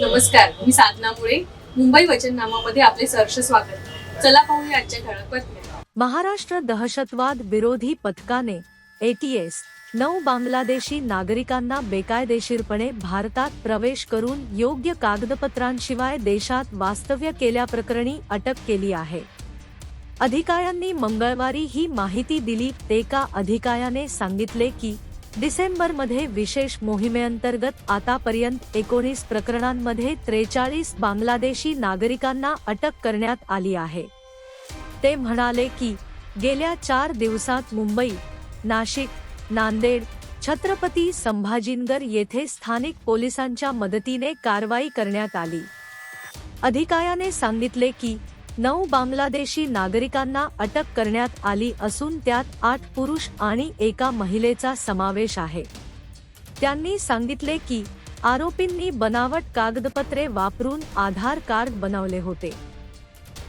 नमस्कार मी साधना मुळे. मुंबई वचननामामध्ये आपले सहर्ष स्वागत. चला पाहूया आजच्या ठळक बातम्या. महाराष्ट्र दहशतवाद विरोधी पथकाने एटीएस नऊ बांगलादेशी नागरिकांना बेकायदेशीरपणे भारतात प्रवेश करून योग्य कागदपत्रांशिवाय देशात वास्तव्य केल्याप्रकरणी अटक केली आहे. अधिकाऱ्यांनी मंगळवारी ही माहिती दिली एका अधिकाऱ्याने सांगितले की डिसेंबरमध्ये विशेष मोहिमेअंतर्गत आतापर्यंत एकोणीस प्रकरणांमध्ये त्रेचाळीस बांगलादेशी नागरिकांना अटक करण्यात आली आहे. ते म्हणाले की गेल्या चार दिवसात मुंबई नाशिक नांदेड छत्रपती संभाजीनगर येथे स्थानिक पोलिसांच्या मदतीने कारवाई करण्यात आली. अधिकाऱ्याने सांगितले की नऊ बांगलादेशी नागरिकांना अटक करण्यात आली असून त्यात आठ पुरुष आणि एका महिलेचा समावेश आहे. त्यांनी सांगितले की आरोपींनी बनावट कागदपत्रे वापरून आधार कार्ड बनवले होते.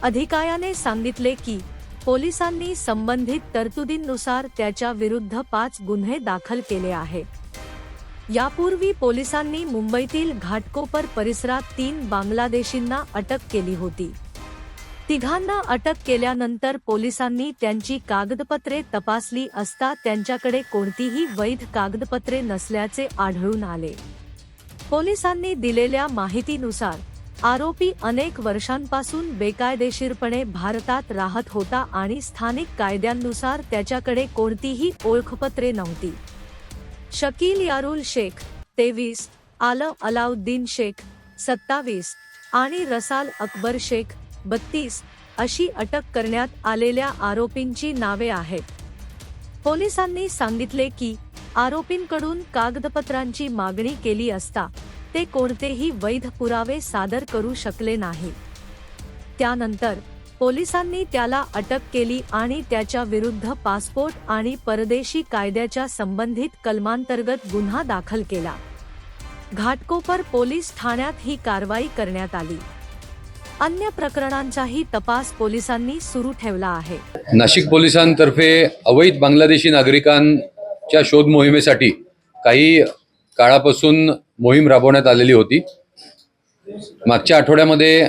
अधिकाऱ्याने सांगितले की पोलिसांनी संबंधित तरतुदींनुसार त्याच्या विरुद्ध पाच गुन्हे दाखल केले आहे. यापूर्वी पोलिसांनी मुंबईतील घाटकोपर परिसरात तीन बांगलादेशींना अटक केली होती. तिघांना अटक केल्यानंतर पोलिसांनी त्यांची कागदपत्रे तपासली असता त्यांच्याकडे कोणतीही वैध कागदपत्रे नसल्याचे आढळून आले. पोलिसांनी दिलेल्या माहितीनुसार आरोपी अनेक वर्षांपासून बेकायदेशीरपणे भारतात राहत होता आणि स्थानिक कायद्यांनुसार त्याच्याकडे कोणतीही ओळखपत्रे नव्हती. शकील यारुल शेख तेवीस आलं अलाउद्दीन शेख सत्तावीस आणि रसाल अकबर शेख बत्तीस अशी अटक करण्यात आलेल्या आरोपींची नावे आहेत. पोलिसांनी सांगितले की आरोपींकडून कागदपत्रांची मागणी केली असता ते कोणतेही वैध पुरावे सादर करू शकले नाही. त्यानंतर पोलिसांनी त्याला अटक केली आणि त्याच्या विरुद्ध पासपोर्ट आणि परदेशी कायद्याच्या संबंधित कलमांतर्गत गुन्हा दाखल केला. घाटकोपर पोलीस ठाण्यात ही कारवाई करण्यात आली. अन्य प्रकरणांचाही तपास पोलिसांनी सुरू ठेवला आहे. नाशिक पोलिसांतर्फे अवैध बांगलादेशी नागरिकांच्या शोध मोहिमेसाठी काही काळापासून मोहीम राबवण्यात आलेली होती. मागच्या आठवड्यामध्ये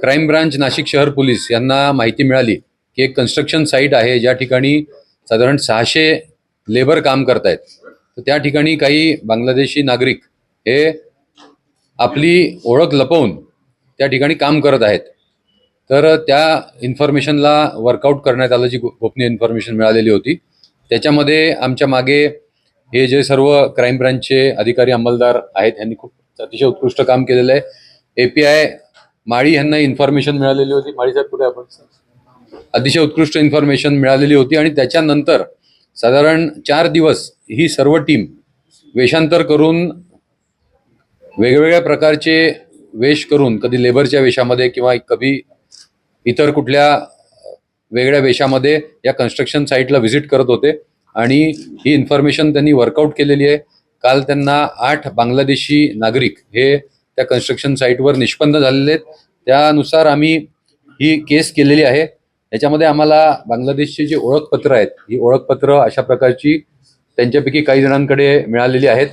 क्राईम ब्रांच नाशिक शहर पोलीस यांना माहिती मिळाली की एक कन्स्ट्रक्शन साईट आहे ज्या ठिकाणी साधारण सहाशे लेबर काम करतायत. तर त्या ठिकाणी काही बांगलादेशी नागरिक हे आपली ओळख लपवून त्या ठिकाणी काम करत आहेत. तर त्या इन्फॉर्मेशनला वर्कआउट करण्यात आलं जी गोपनीय इन्फॉर्मेशन मिळालेली होती. त्याच्यामध्ये आमच्या मागे हे जे सर्व क्राईम ब्रांचचे अधिकारी अंमलदार आहेत यांनी खूप अतिशय उत्कृष्ट काम केलेलं आहे. ए पी आय माळी यांना इन्फॉर्मेशन मिळालेली होती. माळी साहेब कुठे आपण? अतिशय उत्कृष्ट इन्फॉर्मेशन मिळालेली होती आणि त्याच्यानंतर साधारण चार दिवस ही सर्व टीम वेषांतर करून वेगवेगळ्या प्रकारचे वेश करून कधी लेबरच्या वेशामध्ये किंवा कधी इतर कुठल्या वेगळ्या वेशामध्ये या कन्स्ट्रक्शन साईटला व्हिजिट करत होते. आणि ही इन्फॉर्मेशन त्यांनी वर्कआउट केलेली आहे. काल त्यांना आठ बांगलादेशी नागरिक हे त्या कन्स्ट्रक्शन साईटवर निष्पन्न झालेले आहेत. त्यानुसार आम्ही ही केस केलेली आहे. याच्यामध्ये आम्हाला बांगलादेशची जी ओळखपत्र आहेत ही ओळखपत्र अशा प्रकारची त्यांच्यापैकी काही जणांकडे मिळालेली आहेत.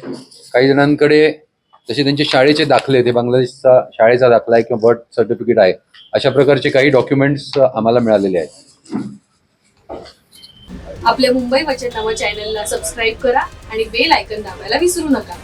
काही जणांकडे जसे त्यांचे शाळेचे दाखले ते बांगलादेशचा शाळेचा दाखला आहे किंवा बर्थ सर्टिफिकेट आहे अशा प्रकारचे काही डॉक्युमेंट्स आम्हाला मिळालेले आहेत. आपल्या मुंबई वचननामा चॅनलला सबस्क्राईब करा आणि बेल आयकन दाबायला विसरू नका.